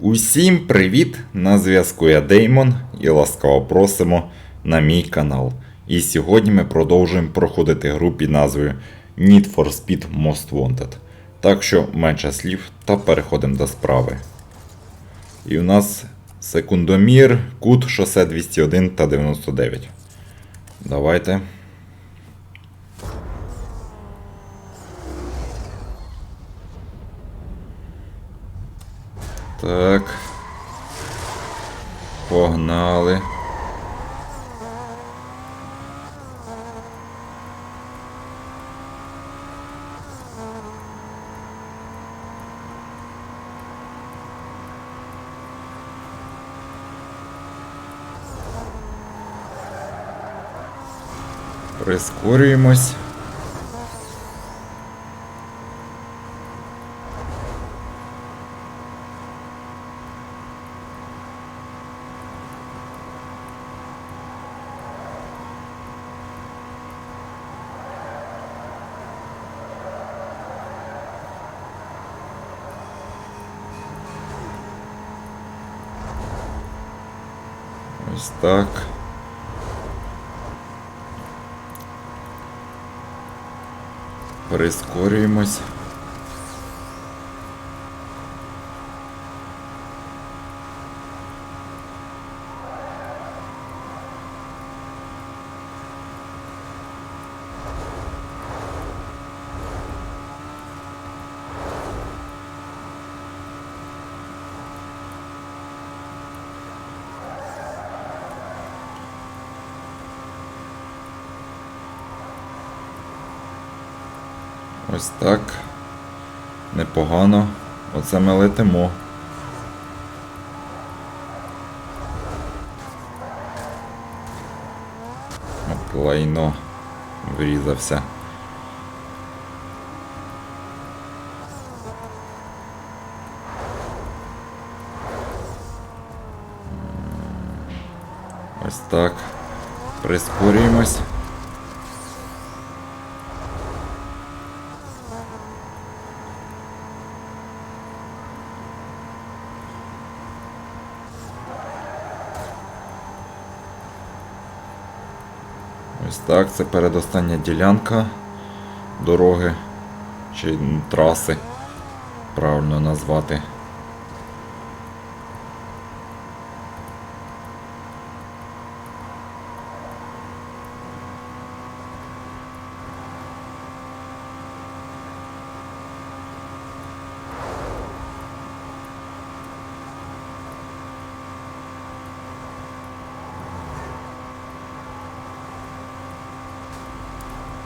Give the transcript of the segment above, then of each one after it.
Усім привіт! На зв'язку я Деймон і ласкаво просимо на мій канал. І сьогодні ми продовжуємо проходити гру під назвою Need for Speed Most Wanted. Так що менше слів та переходимо до справи. І у нас секундомір, кут, шосе 201 та 99. Давайте. Так. Погнали. Прискорюємось. Ось так. Прискорюємось. Ось так. Непогано. Оце ми летимо. От лайно врізався. Ось так. Прискорюємось. Ось так, це передостання ділянка дороги чи траси, правильно назвати.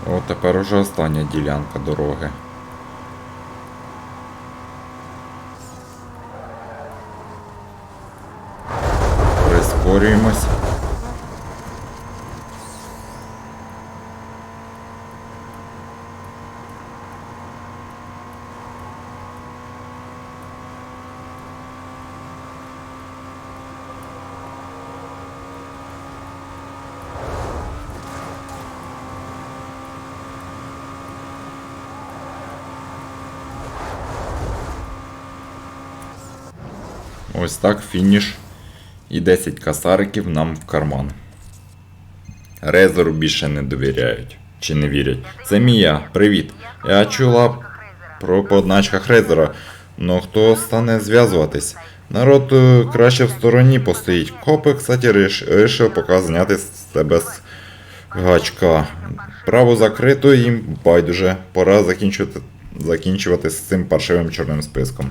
О, тепер уже остання ділянка дороги. Прискорюємось. Ось так фініш. І 10 касариків нам в карман. Резеру більше не довіряють. Чи не вірять. Це Мія, привіт. Я чула про подначках Резера. Ну хто стане зв'язуватись? Народ е, краще в стороні постоїть. Копи, кстати, риш, рішив поки зняти з тебе з гачка. Право закрито їм байдуже. Пора закінчувати, закінчувати з цим паршивим чорним списком.